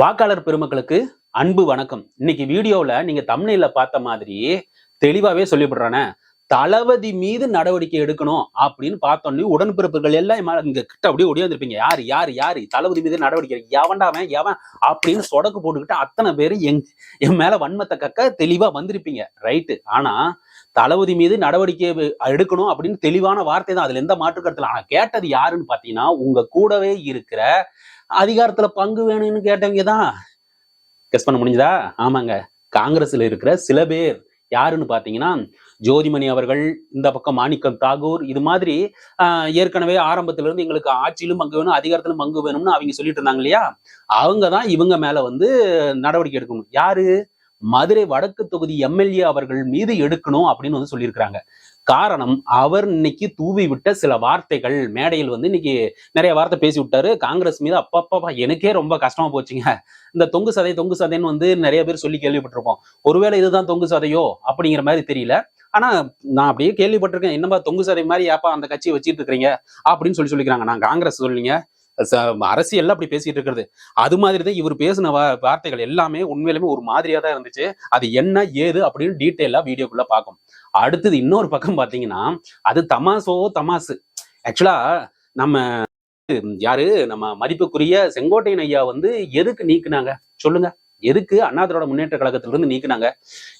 வாக்காளர் பெருமக்களுக்கு அன்பு வணக்கம். இன்னைக்கு வீடியோவில் நீங்கள் தமிழில் பார்த்த மாதிரி தெளிவாகவே சொல்லிவிடுறானே. தளபதி மீது நடவடிக்கை எடுக்கணும் அப்படின்னு பார்த்தோன்னே உடன்பிறப்புகள் எல்லாம் இங்க கிட்ட அப்படியே ஒடியாந்துருப்பீங்க யார் யார் யார்? தளபதி மீது நடவடிக்கை எவன்டாவன் எவன் அப்படின்னு சொடக்கு போட்டுக்கிட்டு அத்தனை பேர் எங் என் மேல வன்மத்தை கக்க தெளிவா வந்திருப்பீங்க. ரைட்டு ஆனா தளபதி மீது நடவடிக்கை எடுக்கணும் அப்படின்னு தெளிவான வார்த்தை தான். அதுல எந்த மாற்று கருத்துல ஆனா கேட்டது யாருன்னு பாத்தீங்கன்னா உங்க கூடவே இருக்கிற அதிகாரத்துல பங்கு வேணும்னு கேட்டவங்க தான். கெஸ் பண்ண முடிஞ்சதா? ஆமாங்க. காங்கிரஸ்ல இருக்கிற சில பேர் யாருன்னு பாத்தீங்கன்னா ஜோதிமணி அவர்கள் இந்த பக்கம் மாணிக்கம் தாகூர் இது மாதிரி ஏற்கனவே ஆரம்பத்திலிருந்து எங்களுக்கு ஆட்சியிலும் பங்கு வேணும் அதிகாரத்திலும் பங்கு வேணும்னு அவங்க சொல்லிட்டு இருந்தாங்க இல்லையா? அவங்க தான் இவங்க மேல வந்து நடவடிக்கை எடுக்கணும் யாரு? மதுரை வடக்கு தொகுதி எம்எல்ஏ அவர்கள் மீது எடுக்கணும் அப்படின்னு வந்து சொல்லியிருக்கிறாங்க. காரணம் அவர் இன்னைக்கு தூவி விட்ட சில வார்த்தைகள். மேடையில் வந்து இன்னைக்கு நிறைய வார்த்தை பேசி விட்டாரு காங்கிரஸ் மீது அப்பப்பா எனக்கே ரொம்ப கஷ்டமா போச்சுங்க. இந்த தொங்கு சதை தொங்கு சதைன்னு வந்து நிறைய பேர் சொல்லி கேள்விப்பட்டிருப்போம். ஒருவேளை இதுதான் தொங்கு சதையோ அப்படிங்கிற மாதிரி தெரியல. ஆனா நான் அப்படியே கேள்விப்பட்டிருக்கேன். என்னப்பா தொங்கு சதை மாதிரி ஏப்பா அந்த கட்சியை வச்சுட்டு இருக்கிறீங்க? அப்படின்னு சொல்லி சொல்லிக்கிறாங்க. நான் காங்கிரஸ் சொல்லிங்க அரசியல்ல அப்படி பேசிட்டு இருக்கிறது. அது மாதிரி தான் இவர் பேசின வார்த்தைகள் எல்லாமே உண்மையிலுமே ஒரு மாதிரியா தான் இருந்துச்சு. அது என்ன ஏது அப்படின்னு டீட்டெயிலா வீடியோக்குள்ள பார்க்கும். அடுத்தது இன்னொரு பக்கம் பாத்தீங்கன்னா அது தமாசோ தமாசு ஆக்சுவலா நம்ம யாரு? நம்ம மதிப்புக்குரிய செங்கோட்டையன் ஐயா வந்து எதுக்கு நீக்குனாங்க? சொல்லுங்க. எதுக்கு அண்ணாதரோட முன்னேற்ற கழகத்திலிருந்து நீக்குனாங்க?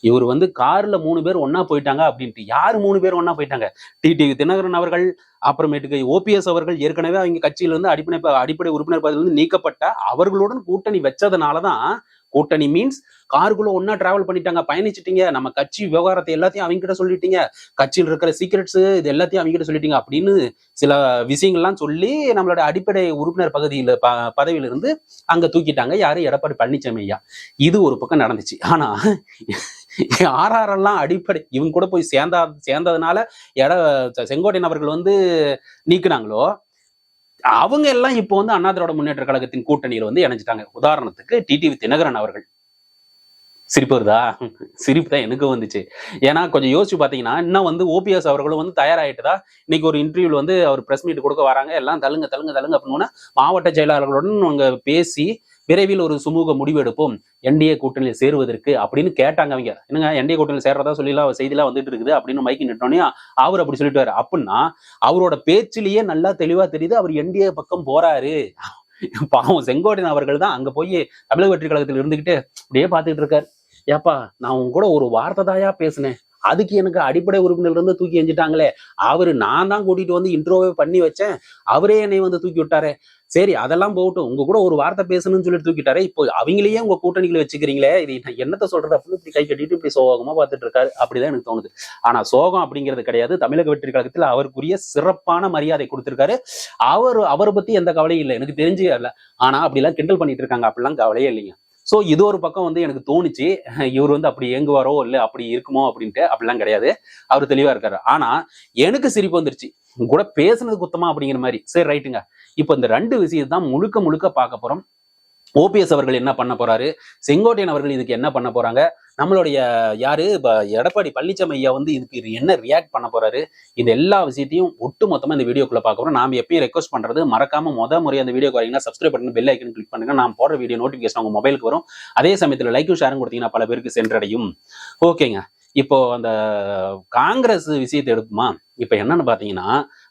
இவர் வந்து கார்ல மூணு பேர் ஒன்னா போயிட்டாங்க அப்படின்ட்டு. யார் மூணு பேர் ஒன்னா போயிட்டாங்க? டிடிவி தினகரன் அவர்கள் அப்புறமேட்டுக்கு ஓபிஎஸ் அவர்கள் ஏற்கனவே அவங்க கட்சியில இருந்து அடிப்படை அடிப்படை உறுப்பினர் பதவியிலிருந்து நீக்கப்பட்ட அவர்களுடன் கூட்டணி வச்சதுனாலதான் கூட்டணி மீன்ஸ் காருக்குள்ள ஒன்னா டிராவல் பண்ணிட்டாங்க பயணிச்சிட்டீங்க. நம்ம கட்சி விவகாரத்தை எல்லாத்தையும் அவங்க கிட்ட சொல்லிட்டீங்க. கட்சியில் இருக்கிற சீக்ரெட்ஸ் இது எல்லாத்தையும் அவங்க கிட்ட சொல்லிட்டீங்க அப்படின்னு சில விஷயங்கள்லாம் சொல்லி நம்மளோட அடிப்படை உறுப்பினர் பகுதியில் ப பதவியில இருந்து அங்க தூக்கிட்டாங்க. யாரு? எடப்பாடி பழனிசாமி ஐயா. இது ஒரு பக்கம் நடந்துச்சு. ஆனா ஆர்ஆர்எல்லாம் அடிப்படை இவங்க கூட போய் சேர்ந்தா சேர்ந்ததுனால எட செங்கோட்டையன் அவர்கள் வந்து நீக்குனாங்களோ? அவங்க எல்லாம் இப்போ வந்து அண்ணாதிரோட முன்னேற்ற கழகத்தின் கூட்டணியில் வந்து இணைஞ்சிட்டாங்க. உதாரணத்துக்கு டிடிவி தினகரன் அவர்கள். சிரிப்பு வருதா? சிரிப்பு தான் எனக்கு வந்துச்சு. ஏன்னா கொஞ்சம் யோசிச்சு பார்த்தீங்கன்னா இன்னும் வந்து ஓபிஎஸ் அவர்களும் வந்து தயாராகிட்டுதா இன்னைக்கு ஒரு இன்டர்வியூல வந்து அவர் பிரஸ் மீட் கொடுக்க வராங்க. எல்லாம் தழுங்க தழுங்க தழுங்க அப்படின்னு மாவட்ட செயலாளர்களுடன் அவங்க பேசி விரைவில் ஒரு சுமூக முடிவெடுப்போம் என்டிஏ கூட்டணியில் சேருவதற்கு அப்படின்னு கேட்டாங்க அவங்க. என்னங்க என்டிஏ கூட்டணியில் சேர்றதா சொல்லிலாம் செய்திலாம் வந்துட்டு இருக்குது அப்படின்னு மைக்கு நிட்டோன்னே அவர் அப்படி சொல்லிட்டு அப்படின்னா அவரோட பேச்சிலேயே நல்லா தெளிவா தெரியுது அவர் என்டிஏ பக்கம் போறாரு. பாவம் செங்கோட்டையன் அவர்கள் தான் அங்க போய் தமிழக வெற்றி கழகத்தில் இருந்துகிட்டு அப்படியே பார்த்துக்கிட்டு இருக்காரு. ஏப்பா நான் உங்க கூட ஒரு வார்த்தை தாயா பேசினேன். அதுக்கு எனக்கு அடிப்படை உறுப்பினர் இருந்து தூக்கி எஞ்சிட்டாங்களே. அவரு நான் தான் கூட்டிட்டு வந்து இன்ட்ரோவே பண்ணி வச்சேன். அவரே என்னை வந்து தூக்கி விட்டாரே. சரி அதெல்லாம் போகட்டும். உங்க கூட ஒரு வார்த்தை பேசணும்னு சொல்லிட்டு தூக்கிட்டாரே. இப்போ அவங்களையே உங்க கூட்டணிகளை வச்சுக்கிறீங்களே. இது நான் என்னத்த சொல்றது அப்படின்னு இப்படி கை கட்டிட்டு இப்படி சோகமா பார்த்துட்டு இருக்காரு அப்படிதான் எனக்கு தோணுது. ஆனா சோகம் அப்படிங்கிறது கிடையாது. தமிழக வெற்றி கழகத்தில் அவருக்குரிய சிறப்பான மரியாதை கொடுத்திருக்காரு. அவர் அவரை பத்தி எந்த கவலையும் இல்லை. எனக்கு தெரிஞ்சு இல்லை. ஆனா அப்படிலாம் கிண்டல் பண்ணிட்டு இருக்காங்க. அப்படிலாம் கவலையே இல்லைங்க. ஸோ இது ஒரு பக்கம் வந்து எனக்கு தோணுச்சு. இவர் வந்து அப்படி இயங்குவாரோ இல்லை அப்படி இருக்குமோ அப்படின்ட்டு அப்படிலாம் கிடையாது. அவர் தெளிவா இருக்காரு. ஆனா எனக்கு சிரிப்பு வந்துருச்சு. கூட பேசுனது குத்தமா அப்படிங்கிற மாதிரி. சரி ரைட்டுங்க. இப்போ இந்த ரெண்டு விஷயத்தான் முழுக்க முழுக்க பார்க்க போறோம். ஓபிஎஸ் அவர்கள் என்ன பண்ண போறாரு? செங்கோட்டையன் அவர்கள் இதுக்கு என்ன பண்ண போறாங்க? நம்மளுடைய யாரு? இப்போ எடப்பாடி பழனிசாமி ஐயா வந்து இதுக்கு என்ன ரியாக்ட் பண்ண போறாரு? இது எல்லா விஷயத்தையும் ஒட்டு மொத்தமா இந்த வீடியோக்குள்ள பார்க்க போறோம். நாம எப்பயும் ரெக்வஸ்ட் பண்றது மறக்காம முத முறை அந்த வீடியோ வரீங்கன்னா சப்ஸ்கிரைப் பண்ணி பெல் ஐக்கன் கிளிக் பண்ணுங்க. நான் போடுற வீடியோ நோட்டிஃபிகேஷன் உங்க மொபைலுக்கு வரும். அதே சமயத்துல லைக்கும் ஷேரும் கொடுத்தீங்கன்னா பல பேருக்கு சென்றடையும். ஓகேங்க இப்போ அந்த காங்கிரஸ் விஷயத்தை எடுப்புமா இப்போ என்னன்னு பார்த்தீங்கன்னா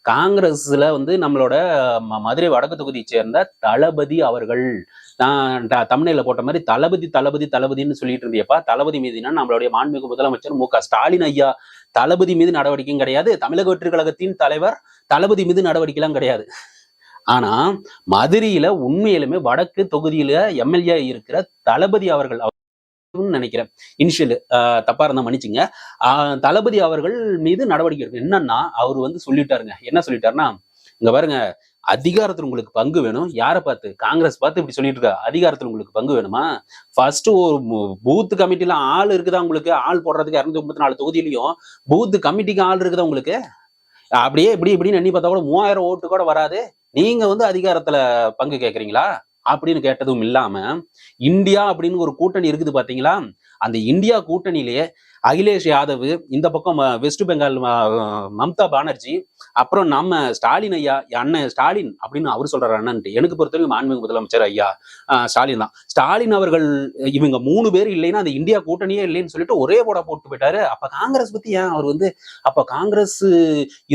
காங்கிரஸ்ல வந்து நம்மளோட ம- மதுரை வடக்கு தொகுதியை சேர்ந்த தளபதி அவர்கள். நான் த- போட்ட மாதிரி தளபதி தளபதி தளபதின்னு சொல்லிட்டு இருந்தியப்பா. தளபதி மீதுனா நம்மளுடைய மாண்புமிகு முதலமைச்சர் மு க. ஸ்டாலின் ஐயா. தளபதி மீது நடவடிக்கையும் கிடையாது. தமிழக வெற்றி கழகத்தின் தலைவர் தளபதி மீது நடவடிக்கைலாம் கிடையாது. ஆனா மதுரையில உண்மையிலுமே வடக்கு தொகுதியில எம்எல்ஏ இருக்கிற தளபதி அவர்கள் நினைக்கிறேன். இனிஷியல் தப்பா இருந்தா மன்னிச்சுங்க. தளபதி அவர்கள் மீது நடவடிக்கை எடுக்கும் என்னன்னா அவர் வந்து சொல்லிட்டாருங்க. என்ன சொல்லிட்டாருன்னா இங்க பாருங்க அதிகாரத்தில் உங்களுக்கு பங்கு வேணும். யாரை பார்த்து? காங்கிரஸ் பார்த்து இப்படி சொல்லிட்டு இருக்கா? அதிகாரத்தில் உங்களுக்கு பங்கு வேணுமா? ஃபர்ஸ்ட் ஒரு பூத் கமிட்டில ஆள் இருக்குதா உங்களுக்கு? ஆள் போடுறதுக்கு இரநூத்தி முப்பத்தி நாலு தொகுதியிலையும் பூத் கமிட்டிக்கு ஆள் இருக்குதா உங்களுக்கு? அப்படியே இப்படி இப்படின்னு எண்ணி பார்த்தா கூட மூவாயிரம் ஓட்டு கூட வராது. நீங்க வந்து அதிகாரத்துல பங்கு கேட்குறீங்களா அப்படின்னு கேட்டதும் இல்லாம இந்தியா அப்படின்னு ஒரு கூட்டணி இருக்குது பாத்தீங்களா? அந்த இந்தியா கூட்டணியிலேயே அகிலேஷ் யாதவ் இந்த பக்கம் வெஸ்ட் பெங்கால் மம்தா பானர்ஜி அப்புறம் நம்ம ஸ்டாலின் ஐயா அண்ணன் ஸ்டாலின் அப்படின்னு அவர் சொல்றாரு அண்ணன்ட்டு. எனக்கு பொறுத்தவரைக்கும் மாண்புமிகு முதலமைச்சர் ஐயா ஸ்டாலின் தான். ஸ்டாலின் அவர்கள் இவங்க மூணு பேர் இல்லைன்னா அந்த இந்தியா கூட்டணியே இல்லைன்னு சொல்லிட்டு ஒரே போட போட்டு போயிட்டாரு. அப்ப காங்கிரஸ் பத்தி ஏன் அவர் வந்து அப்ப காங்கிரஸ்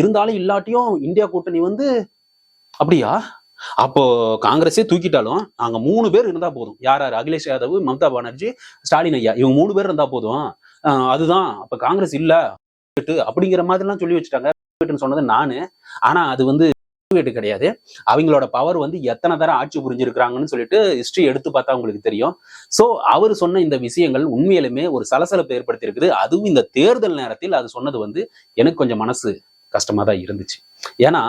இருந்தாலும் இல்லாட்டியும் இந்தியா கூட்டணி வந்து அப்படியா? அப்போ காங்கிரஸே தூக்கிட்டாலும் நாங்க மூணு பேர் இருந்தா போதும். யார் யார்? அகிலேஷ் யாதவ் மம்தா பானர்ஜி ஸ்டாலின் ஐயா. இவங்க மூணு பேர் இருந்தா போதும். அதுதான். அப்ப காங்கிரஸ் இல்ல. அப்படிங்கிற மாதிரிலாம் சொல்லி வச்சுட்டாங்க. சொன்னது நானு. ஆனா அது வந்து கிடையாது. அவங்களோட பவர் வந்து எத்தனை தரம் ஆட்சி புரிஞ்சிருக்கிறாங்கன்னு சொல்லிட்டு ஹிஸ்டரி எடுத்து பார்த்தா உங்களுக்கு தெரியும். சோ அவர் சொன்ன இந்த விஷயங்கள் உண்மையிலுமே ஒரு சலசலப்பு ஏற்படுத்தி இருக்குது அதுவும் இந்த தேர்தல் நேரத்தில் அது சொன்னது வந்து எனக்கு கொஞ்சம் மனசு கஷ்டமா தான் இருந்துச்சு. ஏன்னா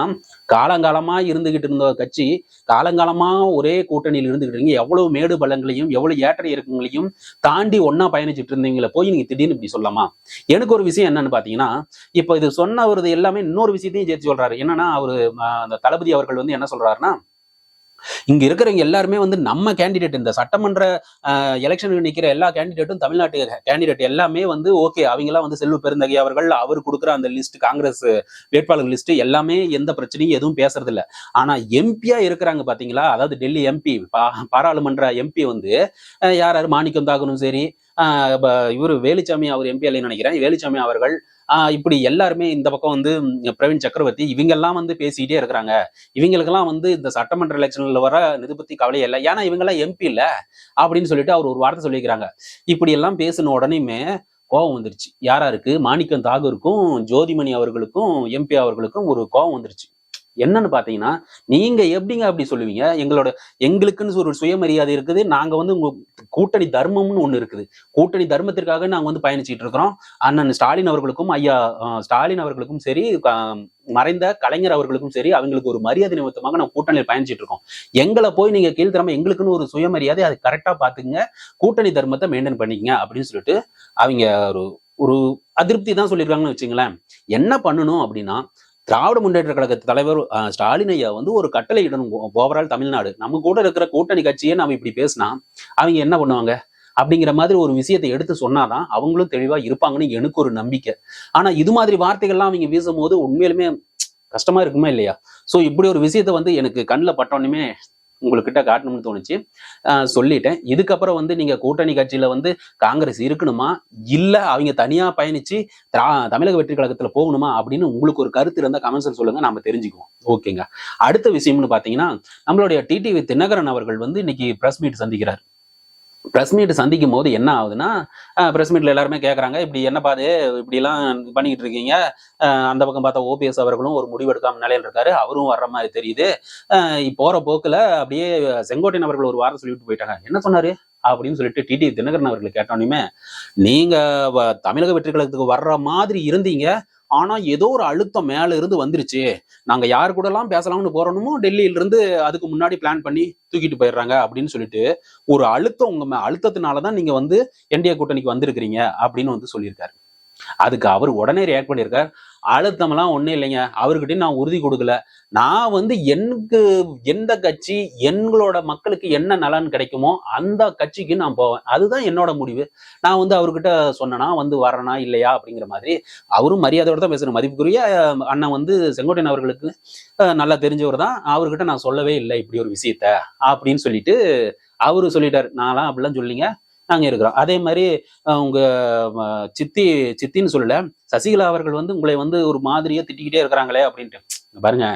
காலங்காலமா இருந்துகிட்டு இருந்த கட்சி காலங்காலமா ஒரே கூட்டணியில் இருந்துகிட்டு இருந்தீங்க. எவ்வளவு மேடு பள்ளங்களையும் எவ்வளவு ஏற்ற இறக்கங்களையும் தாண்டி ஒன்னா பயணிச்சுட்டு இருந்தீங்களே போய் நீங்க திடீர்னு இப்படி சொல்லலாமா? எனக்கு ஒரு விஷயம் என்னன்னு பாத்தீங்கன்னா இப்ப இது சொன்னவரது எல்லாமே இன்னொரு விஷயத்தையும் சேர்த்து சொல்றாரு. என்னன்னா அவரு அந்த தளபதி அவர்கள் வந்து என்ன சொல்றாருன்னா இங்க இருக்கிறவங்க எல்லாருமே வந்து நம்ம கேண்டிடேட் இந்த சட்டமன்ற எலெக்ஷனுக்கு நிக்கிற எல்லா கேண்டிடேட்டும் தமிழ்நாட்டு கேண்டிடேட் எல்லாமே வந்து ஓகே அவங்கெல்லாம் வந்து செல்வ பெருந்தகை அவர்கள் அவர் கொடுக்குற அந்த லிஸ்ட் காங்கிரஸ் வேட்பாளர் லிஸ்ட் எல்லாமே எந்த பிரச்சனையும் எதுவும் பேசுறது இல்ல ஆனா எம்பியா இருக்கிறாங்க பாத்தீங்களா? அதாவது டெல்லி எம்பி பாராளுமன்ற எம்பி வந்து யார் யார்? மாணிக்கம் தாகனும் சரி இவர் வேலுச்சாமி அவர் எம்பி நினைக்கிறேன். வேலுச்சாமி அவர்கள் இப்படி எல்லாருமே இந்த பக்கம் வந்து பிரவீன் சக்கரவர்த்தி இவங்கெல்லாம் வந்து பேசிக்கிட்டே இருக்கிறாங்க. இவங்களுக்கெல்லாம் வந்து இந்த சட்டமன்ற எலெக்ஷன்ல வர இது பத்தி கவலையே இல்லை. ஏன்னா இவங்கெல்லாம் எம்பி இல்லை அப்படின்னு சொல்லிட்டு அவர் ஒரு வார்த்தை சொல்லிக்கிறாங்க. இப்படி எல்லாம் பேசின உடனேயுமே கோபம் வந்துருச்சு. யாராருக்கு மாணிக்கம் தாகூருக்கும் ஜோதிமணி அவர்களுக்கும் எம்பி அவர்களுக்கும் ஒரு கோபம் வந்துருச்சு. என்னன்னு பாத்தீங்கன்னா நீங்க எப்படிங்க அப்படி சொல்லுவீங்க? எங்களோட எங்களுக்குன்னு ஒரு சுயமரியாதை இருக்குது. நாங்க வந்து உங்க கூட்டணி தர்மம்னு ஒண்ணு இருக்குது. கூட்டணி தர்மத்திற்காக நாங்க வந்து பயணிச்சுட்டு இருக்கிறோம். அண்ணன் ஸ்டாலின் அவர்களுக்கும் ஐயா ஸ்டாலின் அவர்களுக்கும் சரி மறைந்த கலைஞர் அவர்களுக்கும் சரி அவங்களுக்கு ஒரு மரியாதை நிமித்தமாக நம்ம கூட்டணியில் பயணிச்சிட்டு இருக்கோம். எங்களை போய் நீங்க கீழ்த்தரமா எங்களுக்குன்னு ஒரு சுயமரியாதை அது கரெக்டா பாத்துக்குங்க. கூட்டணி தர்மத்தை மெயின்டைன் பண்ணிக்கங்க அப்படின்னு சொல்லிட்டு அவங்க ஒரு ஒரு அதிருப்தி தான் சொல்லியிருக்காங்கன்னு வச்சுங்களேன். என்ன பண்ணணும் அப்படின்னா திராவிட முன்னேற்ற கழக தலைவர் ஸ்டாலின் ஐயா வந்து ஒரு கட்டளை இடணும் ஓவரால் தமிழ்நாடு. நம்ம கூட இருக்கிற கூட்டணி கட்சியே நம்ம இப்படி பேசினா அவங்க என்ன பண்ணுவாங்க? அப்படிங்கிற மாதிரி ஒரு விஷயத்தை எடுத்து சொன்னாதான் அவங்களும் தெளிவா இருப்பாங்கன்னு எனக்கு ஒரு நம்பிக்கை. ஆனா இது மாதிரி வார்த்தைகள்லாம் அவங்க வீசும்போது உண்மையிலுமே கஷ்டமா இருக்குமா இல்லையா? சோ இப்படி ஒரு விஷயத்த வந்து எனக்கு கண்ணில் பட்டோன்னுமே உங்கள்கிட்ட காட்டணும்னு தோணுச்சு. சொல்லிட்டேன். இதுக்கப்புறம் வந்து நீங்க கூட்டணி கட்சியில வந்து காங்கிரஸ் இருக்கணுமா? இல்ல அவங்க தனியா பயணிச்சு தமிழக வெற்றி கழகத்துல போகணுமா? அப்படின்னு உங்களுக்கு ஒரு கருத்து இருந்தால் கமெண்ட்ஸ்ல சொல்லுங்க. நம்ம தெரிஞ்சுக்குவோம். ஓகேங்க. அடுத்த விஷயம்னு பாத்தீங்கன்னா நம்மளுடைய டிடிவி தினகரன் அவர்கள் வந்து இன்னைக்கு பிரஸ் மீட் சந்திக்கிறார். ப்ரெஸ் மீட் சந்திக்கும் போது என்ன ஆகுதுன்னா ப்ரெஸ் மீட்ல எல்லாருமே கேட்குறாங்க இப்படி என்னப்பா அது இப்படிலாம் பண்ணிக்கிட்டு இருக்கீங்க. அந்த பக்கம் பார்த்தா ஓபிஎஸ் அவர்களும் ஒரு முடிவெடுக்காம நிலையில் இருக்காரு. அவரும் வர்ற மாதிரி தெரியுது. போகிற போக்கில் அப்படியே செங்கோட்டையன் அவர்கள் ஒரு வாரம் சொல்லிட்டு போயிட்டாங்க. என்ன சொன்னாரு? அப்படின்னு சொல்லிட்டு டிடி தினகரன் அவர்கள் கேட்டோன்னுமே நீங்கள் வ- தமிழக வெற்றி கழகத்துக்கு வர்ற மாதிரி இருந்தீங்க. ஆனா ஏதோ ஒரு அழுத்தம் மேல இருந்து வந்துருச்சு. நாங்க யார் கூட எல்லாம் பேசலாம்னு போறோமோ டெல்லியில இருந்து அதுக்கு முன்னாடி பிளான் பண்ணி தூக்கிட்டு போயிடுறாங்க அப்படின்னு சொல்லிட்டு ஒரு அழுத்தம் உங்க மே- அழுத்தத்தினாலதான் நீங்க வந்து என்டிஏ கூட்டணிக்கு வந்திருக்கிறீங்க அப்படின்னு வந்து சொல்லியிருக்காரு. அதுக்கு அவர் உடனே ரியாக்ட் பண்ணியிருக்கார் அழுத்தமெல்லாம் ஒண்ணும் இல்லைங்க. அவர்கிட்ட நான் உறுதி கொடுக்கல. நான் வந்து எனக்கு எந்த கட்சி எங்களோட மக்களுக்கு என்ன நலன் கிடைக்குமோ அந்த கட்சிக்கு நான் போவேன். அதுதான் என்னோட முடிவு. நான் வந்து அவர்கிட்ட சொன்னனா வந்து வரனா இல்லையா அப்படிங்கிற மாதிரி அவரும் மரியாதையோட தான் பேசுற மதிப்புக்குரிய அண்ணன் வந்து செங்கோட்டையன் அவர்களுக்கு நல்லா தெரிஞ்சவர் தான். அவர்கிட்ட நான் சொல்லவே இல்லை இப்படி ஒரு விஷயத்த அப்படின்னு சொல்லிட்டு அவரு சொல்லிட்டாரு. நான்லாம் அப்படிலாம் சொல்லிங்க நாங்க இருக்கிறோம். அதே மாதிரி உங்க சித்தி சித்தின்னு சொல்லல சசிகலா அவர்கள் வந்து உங்களை வந்து ஒரு மாதிரியே திட்டிக்கிட்டே இருக்கிறாங்களே அப்படின்ட்டு. பாருங்க.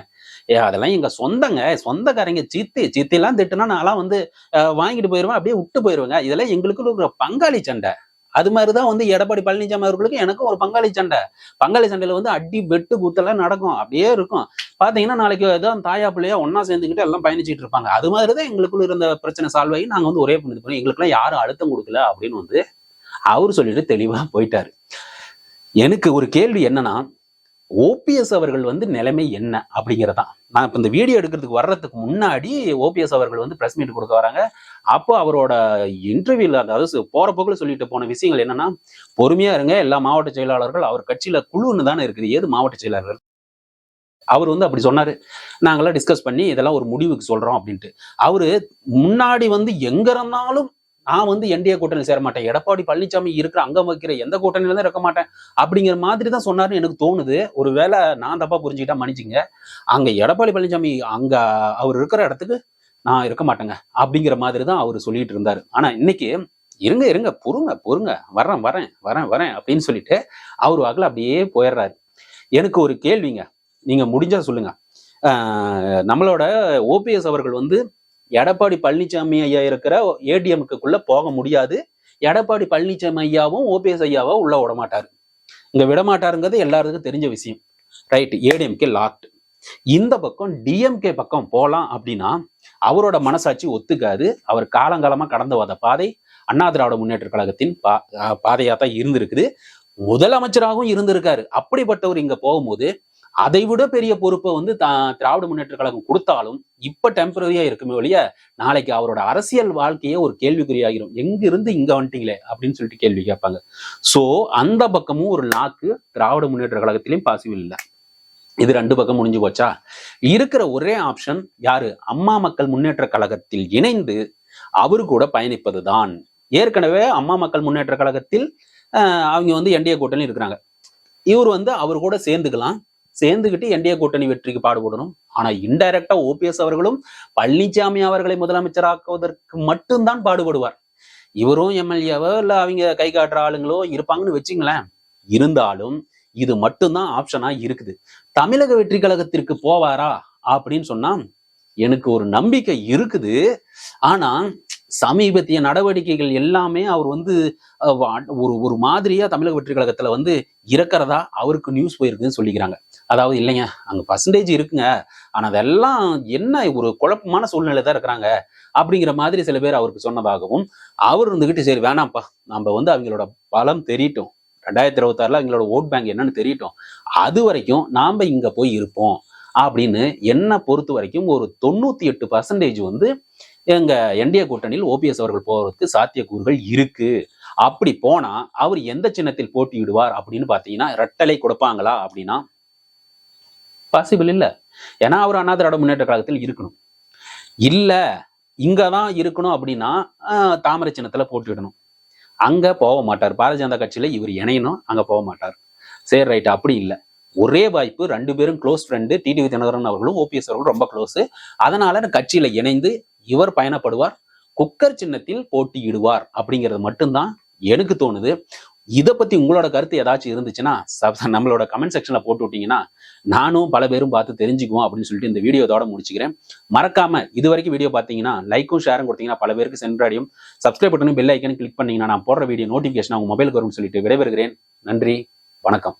ஏ அதெல்லாம் எங்க சொந்தங்க. சொந்தக்காரங்க சித்தி. சித்திலாம் திட்டுனா நான்லாம் வந்து வாங்கிட்டு போயிருவேன் அப்படியே விட்டு போயிருவேங்க. இதெல்லாம் எங்களுக்குள்ள இருக்கிற பங்காளி சண்டை. அது மாதிரிதான் வந்து எடப்பாடி பழனிசாமி அவர்களுக்கு எனக்கும் ஒரு பங்காளி சண்டை. பங்காளி சண்டையில வந்து அடி வெட்டு குத்தெல்லாம் நடக்கும். அப்படியே இருக்கும். பாத்தீங்கன்னா நாளைக்கு ஏதோ தாயா பிள்ளையா ஒன்னா சேர்ந்துக்கிட்டு எல்லாம் பயணிச்சுட்டு இருப்பாங்க. அது மாதிரிதான் எங்களுக்குள்ள இருந்த பிரச்சனை சால்வ் ஆகி நாங்க வந்து ஒரே பண்ணி பண்ணி எங்களுக்குலாம் யாரும் அழுத்தம் கொடுக்கல அப்படின்னு வந்து அவர் சொல்லிட்டு தெளிவா போயிட்டாரு. எனக்கு ஒரு கேள்வி என்னன்னா ஓபிஎஸ் அவர்கள் வந்து நிலைமை என்ன அப்படிங்கிறதான் நான் இப்போ இந்த வீடியோ எடுக்கிறதுக்கு வர்றதுக்கு முன்னாடி ஓபிஎஸ் அவர்கள் வந்து பிரஸ் மீட் கொடுக்க வராங்க. அப்போ அவரோட இன்டர்வியூல அதாவது சு- போற போக்குல சொல்லிட்டு போன விஷயங்கள் என்னன்னா பொறுமையா இருங்க எல்லா மாவட்ட செயலாளர்கள் அவர் கட்சியில குழுன்னு தானே இருக்குது ஏது மாவட்ட செயலாளர்கள்? அவர் வந்து அப்படி சொன்னாரு. நாங்கெல்லாம் டிஸ்கஸ் பண்ணி இதெல்லாம் ஒரு முடிவுக்கு சொல்றோம் அப்படின்ட்டு. அவரு முன்னாடி வந்து எங்க இருந்தாலும் நான் வந்து என்டிஏ கூட்டணியில் சேர மாட்டேன். எடப்பாடி பழனிசாமி இருக்கிற அங்கம் வைக்கிற எந்த கூட்டணியில தான் இருக்க மாட்டேன். அப்படிங்கிற மாதிரி தான் சொன்னாருன்னு எனக்கு தோணுது. ஒருவேளை நான் தப்பா புரிஞ்சுக்கிட்டா மன்னிச்சுங்க. அங்க எடப்பாடி பழனிசாமி அங்க அவர் இருக்கிற இடத்துக்கு நான் இருக்க மாட்டேங்க. அப்படிங்கிற மாதிரி தான் அவர் சொல்லிட்டு இருந்தாரு. ஆனா இன்னைக்கு இருங்க இருங்க பொறுங்க பொறுங்க. வரேன் வரேன் வரேன் வரேன் அப்படின்னு சொல்லிட்டு அவர் வாக்கில் அப்படியே போயிடுறாரு. எனக்கு ஒரு கேள்விங்க. நீங்க முடிஞ்சா சொல்லுங்க. நம்மளோட ஓபிஎஸ் அவர்கள் வந்து எடப்பாடி பழனிசாமி ஐயா இருக்கிற ஏடிஎம்க்குள்ள போக முடியாது. எடப்பாடி பழனிசாமி ஐயாவும் ஓபிஎஸ் ஐயாவோ உள்ள விட மாட்டாரு. இங்க விடமாட்டாருங்கிறது எல்லாருக்கும் தெரிஞ்ச விஷயம். ரைட் ஏடிஎம்கே லாக்ட் இந்த பக்கம் டிஎம்கே பக்கம் போலாம் அப்படின்னா அவரோட மனசாட்சி ஒத்துக்காது. அவர் காலங்காலமா கடந்து வந்த பாதை அண்ணா திராவிட முன்னேற்ற கழகத்தின் பா பாதையாக தான் இருந்திருக்குது. முதலமைச்சராகவும் இருந்திருக்காரு. அப்படிப்பட்டவர் இங்க போகும்போது அதை விட பெரிய பொறுப்பை வந்து தா- திராவிட முன்னேற்ற கழகம் கொடுத்தாலும் இப்ப டெம்பரரியா இருக்குமே ஒழிய நாளைக்கு அவரோட அரசியல் வாழ்க்கையே ஒரு கேள்விக்குறியாகிரும். எங்க இருந்து இங்க வந்துட்டீங்களே? அப்படின்னு சொல்லிட்டு கேள்வி கேட்பாங்க. சோ அந்த பக்கமும் ஒரு நாக்கு திராவிட முன்னேற்ற கழகத்திலையும் பாசிபிள் இல்லை. இது ரெண்டு பக்கம் முடிஞ்சு போச்சா? இருக்கிற ஒரே ஆப்ஷன் யாரு? அம்மா மக்கள் முன்னேற்ற கழகத்தில் இணைந்து அவரு கூட பயணிப்பதுதான் ஏற்கனவே அம்மா மக்கள் முன்னேற்ற கழகத்தில் அவங்க வந்து என்டிஏ கூட்டணி இருக்கிறாங்க. இவர் வந்து அவர் கூட சேர்ந்துக்கலாம். சேர்ந்துக்கிட்டு என்டிஏ கூட்டணி வெற்றிக்கு பாடுபடணும். ஆனா இன்டைரக்டா ஓபிஎஸ் அவர்களும் பழனிசாமி அவர்களை முதலமைச்சராக்குவதற்கு மட்டும்தான் பாடுபடுவார். இவரும் எம்எல்ஏவோ இல்ல அவங்க கை காட்டுற ஆளுங்களோ இருப்பாங்கன்னு வச்சுங்களேன் இருந்தாலும் இது மட்டும்தான் ஆப்ஷனா இருக்குது. தமிழக வெற்றி கழகத்திற்கு போவாரா? அப்படின்னு சொன்னா எனக்கு ஒரு நம்பிக்கை இருக்குது. ஆனா சமீபத்திய நடவடிக்கைகள் எல்லாமே அவர் வந்து வா- ஒரு ஒரு மாதிரியா தமிழக வெற்றி கழகத்துல வந்து இறக்கிறதா அவருக்கு நியூஸ் போயிருக்குன்னு சொல்லிக்கிறாங்க. அதாவது இல்லைங்க அங்க பர்சன்டேஜ் இருக்குங்க. ஆனா அதெல்லாம் என்ன ஒரு குழப்பமான சூழ்நிலை தான் இருக்கிறாங்க அப்படிங்கிற மாதிரி சில பேர் அவருக்கு சொன்னதாகவும் அவர் இருந்துகிட்டு சரி வேணாம்ப்பா நம்ம வந்து அவங்களோட பலம் தெரியட்டும். ரெண்டாயிரத்தி இருபத்தாறுல அவங்களோட ஓட் பேங்க் என்னன்னு தெரியட்டும். அது வரைக்கும் நாம இங்க போய் இருப்போம் அப்படின்னு என்ன பொறுத்த வரைக்கும் ஒரு தொண்ணூத்தி எட்டு பர்சன்டேஜ் வந்து எங்க என்டிஏ கூட்டணியில் ஓபிஎஸ் அவர்கள் போவதற்கு சாத்தியக்கூறுகள் இருக்கு. அப்படி போனா அவர் எந்த சின்னத்தில் போட்டியிடுவார் அப்படின்னு பாத்தீங்கன்னா ரெட்டலை கொடுப்பாங்களா அப்படின்னா பாசிபிள் இல்லை. ஏன்னா அவர் அண்ணா திராவிட முன்னேற்ற கழகத்தில் இருக்கணும். இல்லை இங்கே தான் இருக்கணும் அப்படின்னா தாமரை சின்னத்தில் போட்டியிடணும். அங்கே போக மாட்டார். பாரதிய ஜனதா கட்சியில இவர் இணையணும் அங்கே போக மாட்டார். சரி ரைட். அப்படி இல்லை. ஒரே வாய்ப்பு ரெண்டு பேரும் க்ளோஸ் ஃப்ரெண்டு டிடிவி தினகரன் அவர்களும் ஓபிஎஸ் அவர்களும் ரொம்ப க்ளோஸ் அதனால கட்சியில் இணைந்து இவர் பயணப்படுவார் குக்கர் சின்னத்தில் போட்டியிடுவார் அப்படிங்கிறது மட்டும்தான் எனக்கு தோணுது. இதை பத்தி உங்களோட கருத்து ஏதாச்சும் இருந்துச்சுன்னா நம்மளோட கமெண்ட் செக்ஷன்ல போட்டு விட்டீங்கன்னா நானும் பல பேரும் பார்த்து தெரிஞ்சுக்குவோம் அப்படின்னு சொல்லிட்டு இந்த வீடியோ இதோட முடிச்சுக்கிறேன். மறக்காம இது வரைக்கும் வீடியோ பார்த்தீங்கன்னா லைக்கும் ஷேரும் கொடுத்தீங்கன்னா பல பேருக்கு சென்றடையும் சப்ஸ்கிரைப் பட்டனும் பெல் ஐக்கன் கிளிக் பண்ணீங்கன்னா நான் போடுற வீடியோ நோட்டிஃபிகேஷன் உங்க மொபைலுக்கு வரும்னு சொல்லிட்டு விடைபெறுகிறேன். நன்றி வணக்கம்.